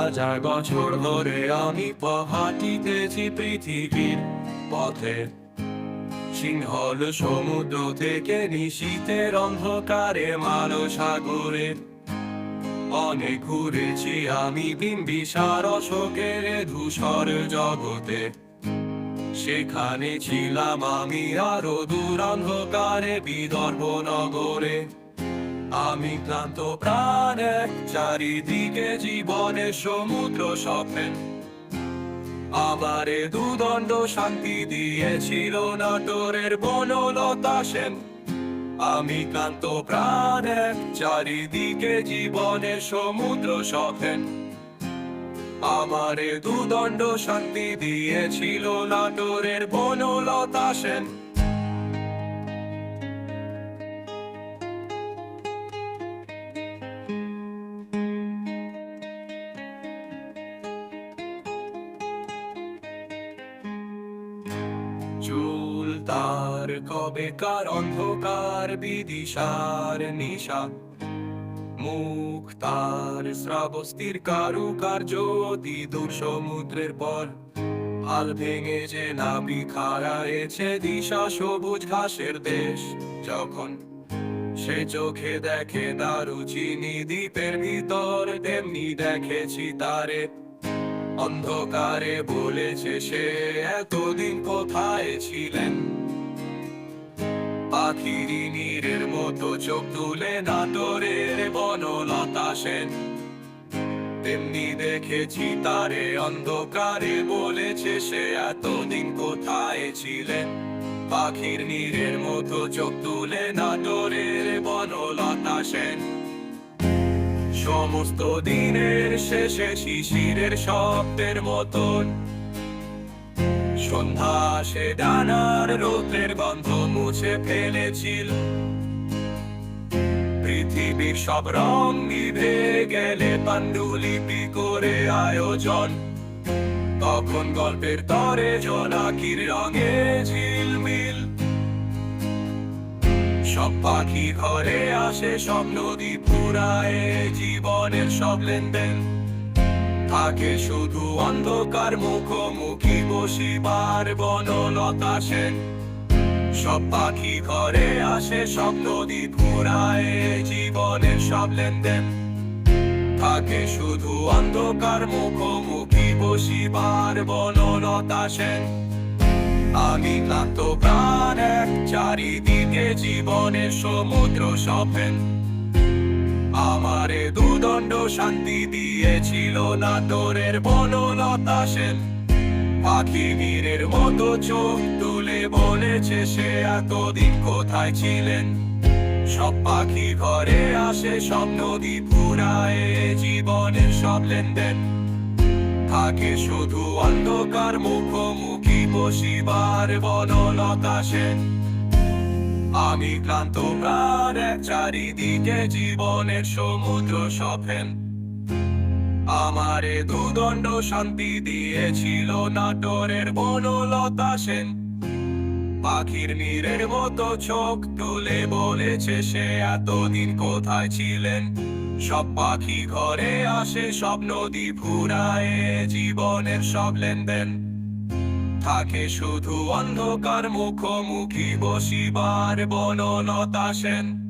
হাজার বছর ধরে আমি হাঁটিতেছি পৃথিবীর পথে। সিংহল সমুদ্র থেকে নিশীতের অন্ধকারে মালো সাগরে অনেক ঘুরেছি আমি বিম্বিসার অশোকের ধূসর জগতে। সেখানে ছিলাম আমি আরও দূর অন্ধকারে বিদর্ভ নগরে। আমি ক্লান্ত প্রাণ এক চারিদিকে জীবনে সমুদ্র স্বপ্নের আমারে দুদণ্ড শান্তি দিয়েছিল নাটোরের বনলতা সেন। আমি ক্লান্ত প্রাণ এক চারিদিকে জীবনের সমুদ্র স্বপ্নের আমারে দুদণ্ড শান্তি দিয়েছিল নাটোরের বনলতা সেন। চুল তার কবেকার অন্ধকার বিদিশার নিশা। মুখ তার শ্রাবস্তির কারুকার্য দূর সমুদ্রের পর। হাল ভেঙে যে নাবি খাড়ায়েছে দিশা সবুজ ঘাসের দেশ। যখন সে চোখে দেখে দারু চিনি দ্বীপের ভিতর, তেমনি দেখেছি তারে। অন্ধকারে বলেছে সে, এতদিন কোথায় ছিলেন? পাখিরি নীরের মতো চোখ তুলে নাটোরের বনলতা সেন। তেমনি দেখেছি তারে অন্ধকারে বলেছে সে, এতদিন কোথায় ছিলেন? পাখির নীরের মতো চোখ তুলে নাটোরের বনলতা সেন। সমস্ত দিনের শেষে শিশিরের শব্দের মতন। সন্ধ্যা সে ডানার রোদ্রের গন্ধ মুছে ফেলেছিল। পৃথিবীর সব রং নিভে গেলে পাণ্ডুলিপি করে আয়োজন। তখন গল্পের তরে জোনাকির রঙে ঝিলমিল। সব পাখি ঘরে আসে, সব নদী পুরায় জীবনের সব লেনদেন। থাকে শুধু অন্ধকার, মুখোমুখি বসি বসিবার বনলতা সেন। সব পাখি ঘরে আসে, সব নদী পুরায় জীবনের সব লেনদেন। থাকে শুধু অন্ধকার, মুখোমুখি বসিবার বনলতা সেন। আমি ক্লান্ত প্রাণ এক চারিদিকে জীবনের সমুদ্র সফেন আমারে দুদণ্ড শান্তি দিয়েছিল না নাটোরের বনলতা সেন। পাখি বীরের মতো চোখ তুলে বলেছে সে এতদিন কোথায় ছিলেন? সব পাখি ঘরে আসে সব নদী পুরায় জীবনের সব লেনদেন। থাকে শুধু অন্ধকার মুখোমুখি বসিবার বনলতা সেন। আমি ক্লান্ত প্রাণ, চারিদিকে জীবনের সমুদ্র সফেন। আমারে দুদণ্ড শান্তি দিয়েছিল নাটোরের বনলতা সেন। পাখির নীরের মতো চোখ তুলে বলেছে সে এতদিন কোথায় ছিলেন? সব পাখি ঘরে আসে, সব নদী ফুরায় জীবনের সব লেনদেন। থাকে শুধু অন্ধকার, মুখোমুখি বসিবার বনলতা সেন।